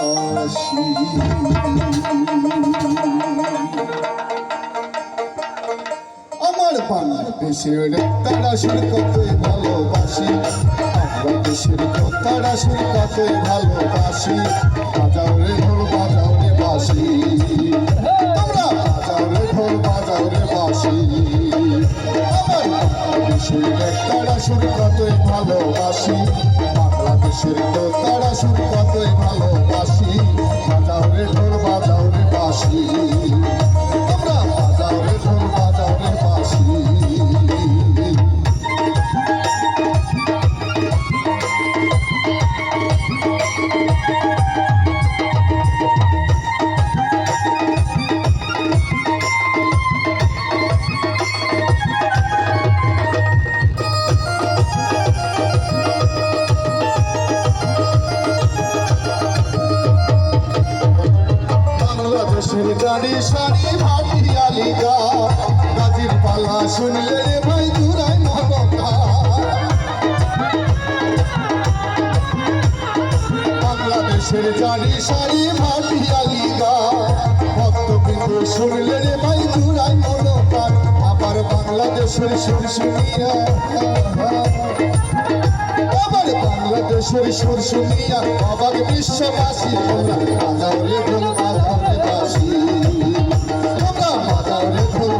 আমার বাংলাদেশের তারা সুর ভালোবাসি। বাংলাদেশের তারা সুর ভালোবাসি। বাজাও রে ঢোল বাজাও রে বাসি। তোমরা বাজাও রে ঢোল বাজাও রে বাসি। আমার বাংলাদেশের তারা সুর ভালোবাসি। বাংলাদেশের তো তারা সুর কতই ভালোবাসি। গাড়ি সারি ভাটিয়ালি গা গাজির পালা শুনলে রে ভাই দূরাই মমতা বাংলাদেশের গাড়ি সারি ভাটিয়ালি গা ভক্তবৃন্দ শুনলে রে ভাই দূরাই মমতা আবার বাংলাদেশের সুর শুনিয়া। আমার বাংলাদেশের সুরসুনিয়া অবাক বিশ্ববাসী, তোমরা মাদাও রে ঢোল মাদাও রে বাসি, তোমরা মাদাও রে ঢোল